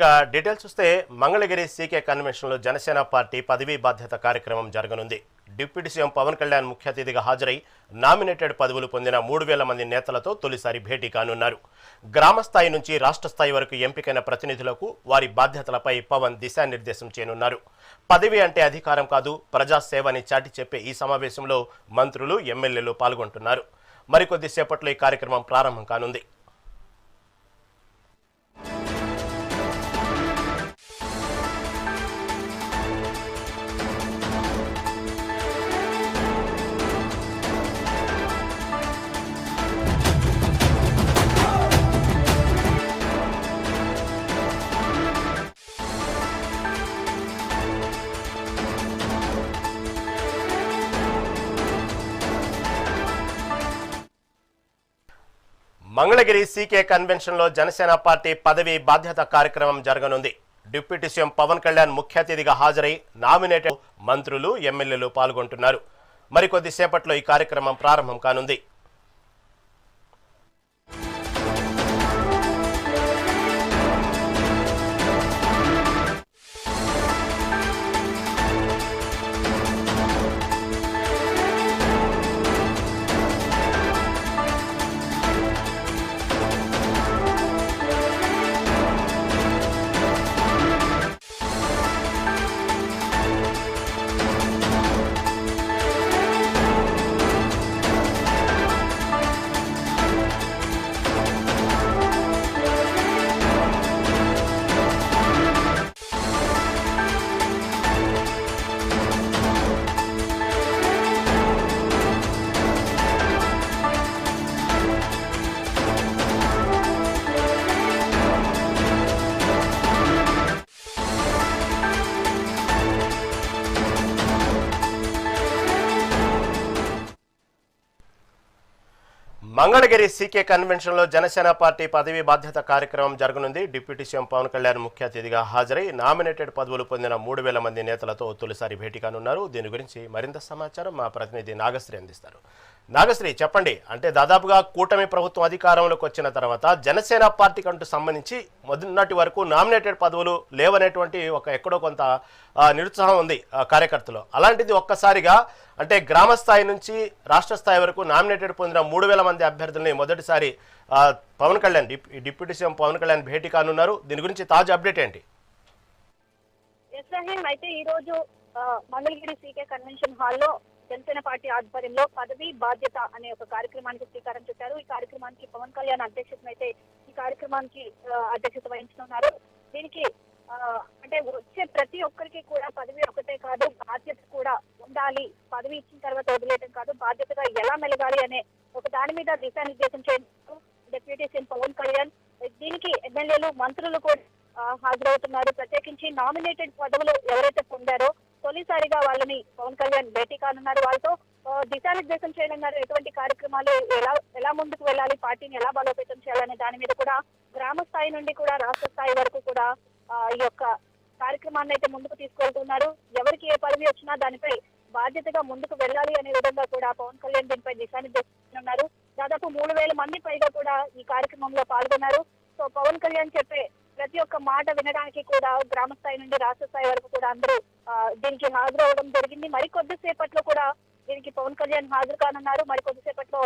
ఇక డీటెయిల్స్ చూస్తే మంగళగిరి సీకే కన్వెన్షన్లో జనసేన పార్టీ పదవీ బాధ్యత కార్యక్రమం జరగనుంది. డిప్యూటీ సీఎం పవన్ కళ్యాణ్ ముఖ్య అతిథిగా హాజరై నామినేటెడ్ పదవులు పొందిన మూడు వేల మంది నేతలతో తొలిసారి భేటీ కానున్నారు. గ్రామస్థాయి నుంచి రాష్ట్ర స్థాయి వరకు ఎంపికైన ప్రతినిధులకు వారి బాధ్యతలపై పవన్ దిశానిర్దేశం చేయనున్నారు. పదవి అంటే అధికారం కాదు ప్రజాసేవని చాటి చెప్పే ఈ సమావేశంలో మంత్రులు ఎమ్మెల్యేలు పాల్గొంటున్నారు. మరికొద్దిసేపట్లో ఈ కార్యక్రమం ప్రారంభం కానుంది. మంగళగిరి సీకే కన్వెన్షన్లో జనసేన పార్టీ పదవి బాధ్యత కార్యక్రమం జరగనుంది. డిప్యూటీ సీఎం పవన్ కళ్యాణ్ ముఖ్య అతిథిగా హాజరై నామినేటెడ్ మంత్రులు ఎమ్మెల్యేలు పాల్గొంటున్నారు. మరికొద్దిసేపట్లో ఈ కార్యక్రమం ప్రారంభం కానుంది. మంగళగిరి సీకే కన్వెన్షన్లో జనసేన పార్టీ పదవీ బాధ్యత కార్యక్రమం జరగనుంది. డిప్యూటీ సీఎం పవన్ కళ్యాణ్ ముఖ్య అతిథిగా హాజరై నామినేటెడ్ పదవులు పొందిన మూడు వేల మంది నేతలతో తొలిసారి భేటీ కానున్నారు. దీని గురించి మరింత సమాచారం మా ప్రతినిధి నాగశ్రీ అందిస్తారు. నాగశ్రీ చెప్పండి. అంటే దాదాపుగా కూటమి ప్రభుత్వం అధికారంలోకి వచ్చిన తర్వాత జనసేన పార్టీకి అంటూ సంబంధించి మొదటి వరకు నామినేటెడ్ పదవులు లేవనేటువంటి ఒక ఎక్కడో కొంత నిరుత్సాహం ఉంది కార్యకర్తలు. అలాంటిది ఒక్కసారిగా అంటే గ్రామ స్థాయి నుంచి రాష్ట్ర స్థాయి వరకు నామినేటెడ్ పొందిన మూడు వేల మంది అభ్యర్థుల్ని మొదటిసారి పవన్ కళ్యాణ్ డిప్ డిప్యూటీ సీఎం పవన్ కళ్యాణ్ భేటీ కానున్నారు. దీని గురించి తాజా అప్డేట్ ఏంటి? అయితే ఈ రోజు మంగళగిరి సీకే కన్వెన్షన్ హాల్లో జనసేన పార్టీ ఆధ్వర్యంలో పదవి బాధ్యత అనే ఒక కార్యక్రమానికి శ్రీకారం చుట్టారు. ఈ కార్యక్రమానికి పవన్ కళ్యాణ్ అధ్యక్షతనైతే ఈ కార్యక్రమానికి అధ్యక్షత వహించనున్నారు. దీనికి అంటే వచ్చే ప్రతి ఒక్కరికి కూడా పదవి ఒకటే కాదు బాధ్యత కూడా ఉండాలి. పదవి ఇచ్చిన తర్వాత వదిలేయడం కాదు బాధ్యతగా ఎలా మెలగాలి అనే ఒక దాని మీద దిశానిర్దేశం చేయడం డిప్యూటీ సీఎం పవన్ కళ్యాణ్ దీనికి ఎమ్మెల్యేలు మంత్రులు కూడా హాజరవుతున్నారు. ప్రత్యేకించి నామినేటెడ్ పదవులు ఎవరైతే తొలిసారిగా వాళ్ళని పవన్ కళ్యాణ్ భేటీ కానున్నారు. వాళ్ళతో దిశానిర్దేశం చేయనున్నారు ఎటువంటి కార్యక్రమాలు ఎలా ఎలా ముందుకు వెళ్ళాలి పార్టీని ఎలా బలోపేతం చేయాలనే దాని మీద కూడా గ్రామ స్థాయి నుండి కూడా రాష్ట్ర స్థాయి వరకు కూడా ఈ యొక్క కార్యక్రమాన్ని అయితే ముందుకు తీసుకెళ్తున్నారు. ఎవరికి ఏ పదవి వచ్చినా దానిపై బాధ్యతగా ముందుకు వెళ్ళాలి అనే విధంగా కూడా పవన్ కళ్యాణ్ దీనిపై దిశానిర్దేశిస్తున్నారు. దాదాపు మూడు వేల మంది పైగా కూడా ఈ కార్యక్రమంలో పాల్గొన్నారు. సో పవన్ కళ్యాణ్ చెప్పే ప్రతి ఒక్క మాట వినడానికి కూడా గ్రామ స్థాయి నుండి రాష్ట్ర స్థాయి వరకు కూడా అందరూ దీనికి హాజరవడం జరిగింది. మరి కొద్దిసేపట్లో కూడా దీనికి పవన్ కళ్యాణ్ హాజరు కానున్నారు. మరి కొద్దిసేపట్లో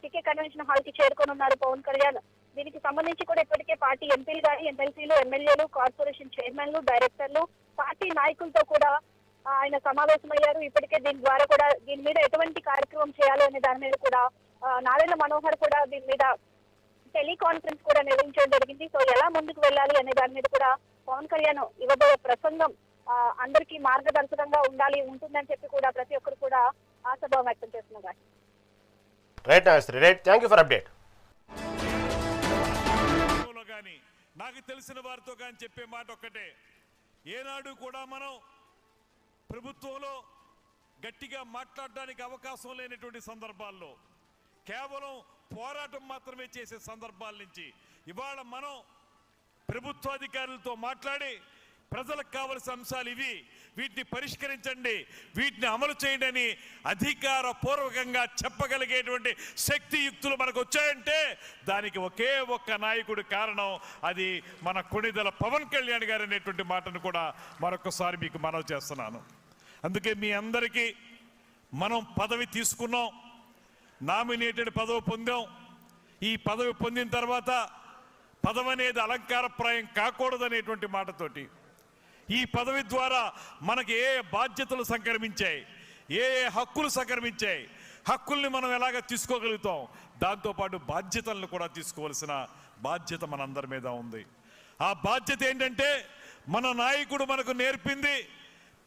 సికే కన్వెన్షన్ హాల్కి చేరుకోనున్నారు పవన్ కళ్యాణ్. దీనికి సంబంధించి కూడా ఇప్పటికే పార్టీ ఎంపీలు కానీ ఎమ్మెల్సీలు ఎమ్మెల్యేలు కార్పొరేషన్ చైర్మన్లు డైరెక్టర్లు పార్టీ నాయకులతో కూడా ఆయన సమావేశమయ్యారు. ఇప్పటికే దీని ద్వారా కూడా దీని మీద ఎటువంటి కార్యక్రమం చేయాలి అనే దాని మీద కూడా నారాయణ మనోహర్ కూడా దీని మీద టెలికాన్ఫరెన్స్ కూడా నిర్వహించడం జరిగింది. సో ఎలా ముందుకు వెళ్ళాలి అనే దాని మీద కూడా పవన్ కళ్యాణ్ ఇవ్వబోయే ప్రసంగం అందరికీ మార్గదర్శకంగా ఉండాలి ఉంటుందని చెప్పి కూడా ప్రతి ఒక్కరు కూడా ఆశాభావం వ్యక్తం చేస్తున్నారు right right thank you for update నాకు తెలిసిన వారితో కానీ చెప్పే మాట ఒక్కటే. ఏనాడు కూడా మనం ప్రభుత్వంలో గట్టిగా మాట్లాడడానికి అవకాశం లేనటువంటి సందర్భాల్లో కేవలం పోరాటం మాత్రమే చేసే సందర్భాల నుంచి ఇవాళ మనం ప్రభుత్వాధికారులతో మాట్లాడి ప్రజలకు కావలసిన అంశాలు ఇవి. వీటిని పరిష్కరించండి. వీటిని అమలు చేయండి అని అధికార పూర్వకంగా చెప్పగలిగేటువంటి శక్తియుక్తులు మనకు వచ్చాయంటే దానికి ఒకే ఒక్క నాయకుడు కారణం అది మన కొణిదల పవన్ కళ్యాణ్ గారు అనేటువంటి మాటను కూడా మరొకసారి మీకు మనవి చేస్తున్నాను. అందుకే మీ అందరికీ మనం పదవి తీసుకున్నాం. నామినేటెడ్ పదవి పొందాం. ఈ పదవి పొందిన తర్వాత పదవి అనేది అలంకారప్రాయం కాకూడదనేటువంటి మాటతోటి ఈ పదవి ద్వారా మనకి ఏ ఏ బాధ్యతలు సంక్రమించాయి ఏ ఏ హక్కులు సంక్రమించాయి హక్కుల్ని మనం ఎలాగ తీసుకోగలుగుతాం దాంతోపాటు బాధ్యతలను కూడా తీసుకోవాల్సిన బాధ్యత మనందరి మీద ఉంది. ఆ బాధ్యత ఏంటంటే మన నాయకుడు మనకు నేర్పింది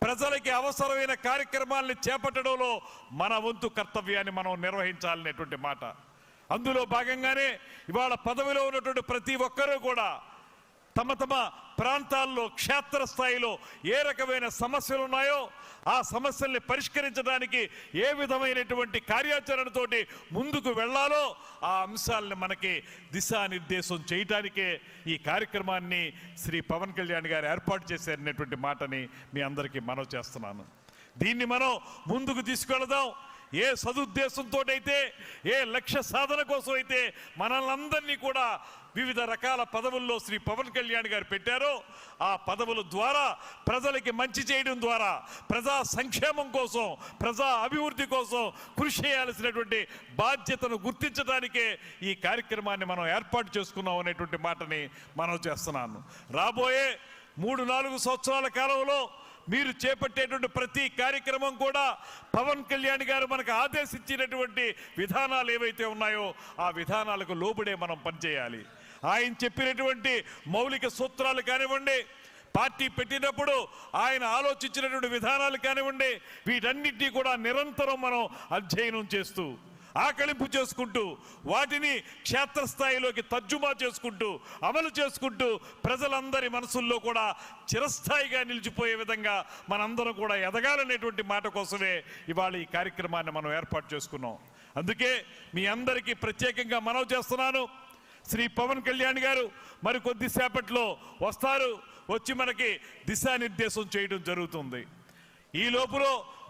ప్రజలకి అవసరమైన కార్యక్రమాల్ని చేపట్టడంలో మన వంతు కర్తవ్యాన్ని మనం నిర్వహించాలనేటువంటి మాట. అందులో భాగంగానే ఇవాళ పదవిలో ఉన్నటువంటి ప్రతి ఒక్కరూ కూడా తమ తమ ప్రాంతాల్లో క్షేత్రస్థాయిలో ఏ రకమైన సమస్యలు ఉన్నాయో ఆ సమస్యల్ని పరిష్కరించడానికి ఏ విధమైనటువంటి కార్యాచరణతోటి ముందుకు వెళ్ళాలో ఆ అంశాలను మనకి దిశానిర్దేశం చేయటానికే ఈ కార్యక్రమాన్ని శ్రీ పవన్ కళ్యాణ్ గారు ఏర్పాటు చేశారనేటువంటి మాటని మీ అందరికీ మనవి చేస్తున్నాను. దీన్ని మనం ముందుకు తీసుకెళదాం. ఏ సదుద్దేశంతో అయితే ఏ లక్ష్య సాధన కోసం అయితే మనల్ని కూడా వివిధ రకాల పదవుల్లో శ్రీ పవన్ కళ్యాణ్ గారు పెట్టారో ఆ పదవుల ద్వారా ప్రజలకి మంచి చేయడం ద్వారా ప్రజా సంక్షేమం కోసం ప్రజా అభివృద్ధి కోసం కృషి చేయాల్సినటువంటి బాధ్యతను గుర్తించడానికే ఈ కార్యక్రమాన్ని మనం ఏర్పాటు చేసుకున్నాం అనేటువంటి మాటని మనం చేస్తున్నాను. రాబోయే మూడు నాలుగు సంవత్సరాల కాలంలో మీరు చేపట్టేటువంటి ప్రతి కార్యక్రమం కూడా పవన్ కళ్యాణ్ గారు మనకు ఆదేశించినటువంటి విధానాలు ఏవైతే ఉన్నాయో ఆ విధానాలకు లోబడే మనం పనిచేయాలి. ఆయన చెప్పినటువంటి మౌలిక సూత్రాలు కానివ్వండి పార్టీ పెట్టినప్పుడు ఆయన ఆలోచించినటువంటి విధానాలు కానివ్వండి వీటన్నిటినీ కూడా నిరంతరం మనం అధ్యయనం చేస్తూ ఆకలింపు చేసుకుంటూ వాటిని క్షేత్రస్థాయిలోకి తర్జుమా చేసుకుంటూ అమలు చేసుకుంటూ ప్రజలందరి మనసుల్లో కూడా చిరస్థాయిగా నిలిచిపోయే విధంగా మనందరం కూడా ఎదగాలనేటువంటి మాట కోసమే ఇవాళ ఈ కార్యక్రమాన్ని మనం ఏర్పాటు చేసుకున్నాం. అందుకే మీ అందరికీ ప్రత్యేకంగా మనవి చేస్తున్నాను. శ్రీ పవన్ కళ్యాణ్ గారు మరి కొద్దిసేపట్లో వస్తారు వచ్చి మనకి దిశానిర్దేశం చేయడం జరుగుతుంది. ఈ లోపల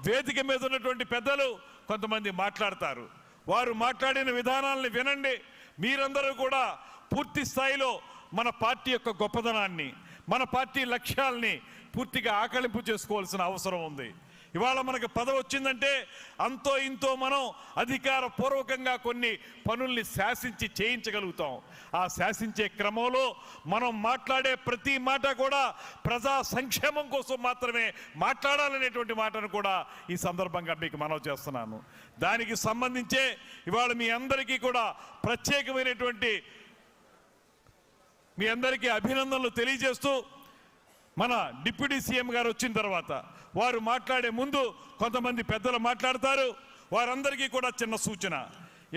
వేదిక మీద ఉన్నటువంటి పెద్దలు కొంతమంది మాట్లాడతారు. వారు మాట్లాడిన విధానాలను వినండి. మీరందరూ కూడా పూర్తి స్థాయిలో మన పార్టీ యొక్క గొప్పదనాన్ని మన పార్టీ లక్ష్యాల్ని పూర్తిగా ఆకలింపు చేసుకోవాల్సిన అవసరం ఉంది. ఇవాళ మనకు పదవి వచ్చిందంటే అంతో ఇంతో మనం అధికార పూర్వకంగా కొన్ని పనుల్ని శాసించి చేయించగలుగుతాం. ఆ శాసించే క్రమంలో మనం మాట్లాడే ప్రతి మాట కూడా ప్రజా సంక్షేమం కోసం మాత్రమే మాట్లాడాలనేటువంటి మాటను కూడా ఈ సందర్భంగా మీకు మనవి చేస్తున్నాను. దానికి సంబంధించే ఇవాళ మీ అందరికీ కూడా ప్రత్యేకమైనటువంటి మీ అందరికీ అభినందనలు తెలియజేస్తూ మన డిప్యూటీ సీఎం గారు వచ్చిన తర్వాత వారు మాట్లాడే ముందు కొంతమంది పెద్దలు మాట్లాడతారు. వారందరికీ కూడా చిన్న సూచన.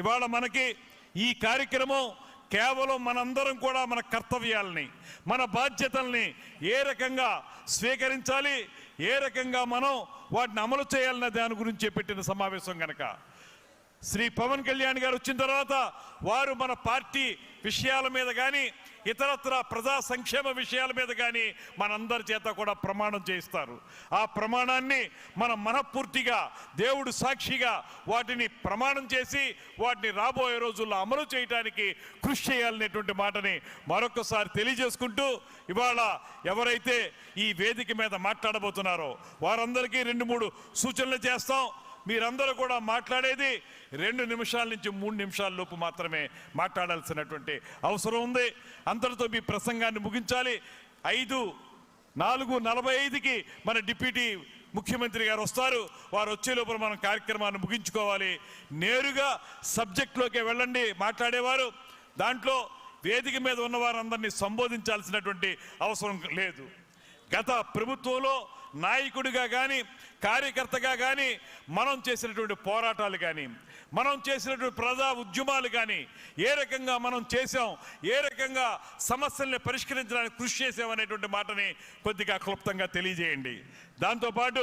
ఇవాళ మనకి ఈ కార్యక్రమం కేవలం మనందరం కూడా మన కర్తవ్యాలని మన బాధ్యతల్ని ఏ రకంగా స్వీకరించాలి ఏ రకంగా మనం వాటిని అమలు చేయాలన్న దాని గురించి పెట్టిన సమావేశం కనుక శ్రీ పవన్ కళ్యాణ్ గారు వచ్చిన తర్వాత వారు మన పార్టీ విషయాల మీద కానీ ఇతరత్ర ప్రజా సంక్షేమ విషయాల మీద కానీ మనందరి చేత కూడా ప్రమాణం చేయిస్తారు. ఆ ప్రమాణాన్ని మనం మనపూర్తిగా దేవుడు సాక్షిగా వాటిని ప్రమాణం చేసి వాటిని రాబోయే రోజుల్లో అమలు చేయడానికి కృషి చేయాలనేటువంటి మాటని మరొకసారి తెలియజేసుకుంటూ ఇవాళ ఎవరైతే ఈ వేదిక మీద మాట్లాడబోతున్నారో వారందరికీ రెండు మూడు సూచనలు చేస్తాం. మీరందరూ కూడా మాట్లాడేది రెండు నిమిషాల నుంచి మూడు నిమిషాల లోపు మాత్రమే మాట్లాడాల్సినటువంటి అవసరం ఉంది. అందరితో మీ ప్రసంగాన్ని ముగించాలి. ఐదు నాలుగు నలభై ఐదుకి మన డిప్యూటీ ముఖ్యమంత్రి గారు వస్తారు. వారు వచ్చే లోపల మనం కార్యక్రమాన్ని ముగించుకోవాలి. నేరుగా సబ్జెక్ట్లోకి వెళ్ళండి మాట్లాడేవారు. దాంట్లో వేదిక మీద ఉన్న వారందరినీ సంబోధించాల్సినటువంటి అవసరం లేదు. గత ప్రభుత్వంలో నాయకుడిగా కానీ కార్యకర్తగా కానీ మనం చేసినటువంటి పోరాటాలు కానీ మనం చేసినటువంటి ప్రజా ఉద్యమాలు కానీ ఏ రకంగా మనం చేసాం ఏ రకంగా సమస్యల్ని పరిష్కరించడానికి కృషి చేసామనేటువంటి మాటని కొద్దిగా క్లుప్తంగా తెలియజేయండి. దాంతోపాటు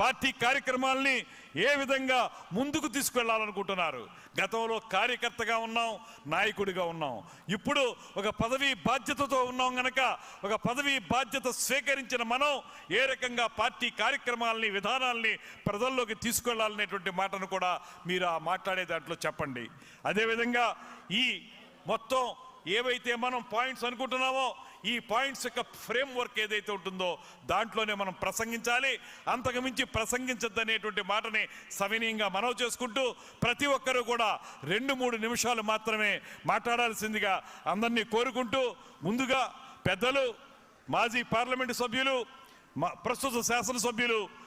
పార్టీ కార్యక్రమాల్ని ఏ విధంగా ముందుకు తీసుకెళ్ళాలనుకుంటున్నారు? గతంలో కార్యకర్తగా ఉన్నాం నాయకుడిగా ఉన్నాం. ఇప్పుడు ఒక పదవి బాధ్యతతో ఉన్నాం గనక ఒక పదవి బాధ్యత స్వీకరించిన మనం ఏ రకంగా పార్టీ కార్యక్రమాలని విధానాల్ని ప్రజల్లోకి తీసుకెళ్ళాలనేటువంటి మాటను కూడా మీరు ఆ మాట్లాడే దాంట్లో చెప్పండి. అదేవిధంగా ఈ మొత్తం ఏవైతే మనం పాయింట్స్ అనుకుంటున్నామో ఈ పాయింట్స్ యొక్క ఫ్రేమ్ వర్క్ ఏదైతే ఉంటుందో దాంట్లోనే మనం ప్రసంగించాలి. అంతకు మించి ప్రసంగించద్దు అనేటువంటి మాటని సవినీయంగా మనవి చేసుకుంటూ ప్రతి ఒక్కరూ కూడా రెండు మూడు నిమిషాలు మాత్రమే మాట్లాడాల్సిందిగా అందరినీ కోరుకుంటూ ముందుగా పెద్దలు మాజీ పార్లమెంటు సభ్యులు ప్రస్తుత శాసనసభ్యులు